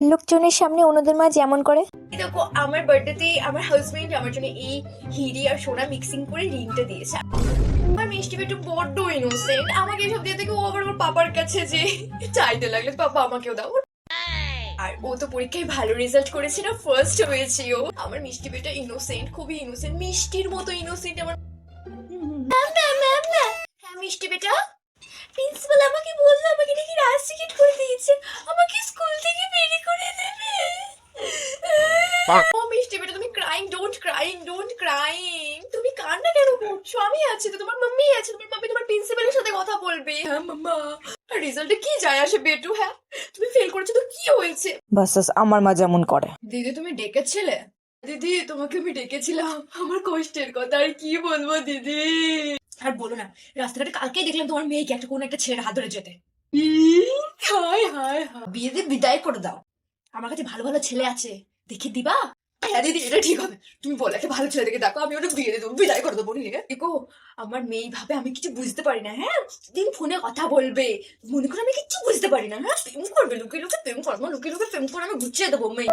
লোকজনের সামনে অন্যদের মা যেমন করে। দেখো আমার বার্থডেতে আমার হাজবেন্ড আমার জন্য এই হিরি আর সোনা মিক্সিং করে রিংটা দিয়েছে। আমার মিষ্টি একটু বড্ড ইনোসেন্ট আমাকে এসব দিয়ে থেকে ও আবার ওর পাপার কাছে যে চাইতে লাগলে পাপা আমাকেও দাও। আর ও তো পরীক্ষায় ভালো রেজাল্ট করেছে না ফার্স্ট হয়েছে ও। আমার মিষ্টি বেটা ইনোসেন্ট খুবই ইনোসেন্ট মিষ্টির মতো ইনোসেন্ট আমার ম্যাম ম্যাম ম্যাম ম্যাম। হ্যাঁ মিষ্টি বেটা প্রিন্সিপাল আমাকে বলল আমাকে নাকি রাস্টিকেট করে দিয়েছে আমাকে স্কুল থেকে বেরিয়ে করে দেবে ও মিষ্টি বেটা তুমি crying don't crying don't crying তুমি কান্না কেন করছ? আমি আছি তো তোমার মাম্মি আছে তোমার মাম্মি তোমার প্রিন্সিপালের সাথে কথা বলবে। হ্যাঁ মাম্মা রেজাল্টে কি যায় আসে বেটু হ্যাঁ? তুমি ফেল করেছ তো কি হয়েছে? বাস বাস, আমার মা যেমন করে। দিদি তুমি ডেকেছিলে? দিদি তোমাকে আমি ডেকেছিলাম। আমার কষ্টের কথা আর কি বলব দিদি? আর বলো না রাস্তাঘাটে কালকেই দেখলাম তোমার মেয়েকে একটা কোন একটা ছেলের হাত ধরে যেতে। হায় হায় হায়। বিয়ে দিয়ে বিদায় করে দাও। আমার কাছে ভালো ভালো ছেলে আছে। দেখে দিবা? হ্যাঁ দিদি, এটা ঠিক হবে। তুমি বলো, একটা ভালো ছেলে দেখে দেখো আমি ওটা বিয়ে দেবো। বিদায় করে দেবো আছে দেখো, আমার মেয়ে ভাবে আমি কিছু বুঝতে পারি না হ্যাঁ? দিন ফোনে কথা বলবে, মনে করে আমি কিছু বুঝতে পারি না হ্যাঁ? প্রেম করবে, লুকিয়ে লুকিয়ে প্রেম করব লুকিয়ে লুকিয়ে প্রেম করে আমি গুছিয়ে দেবো, মেয়ে।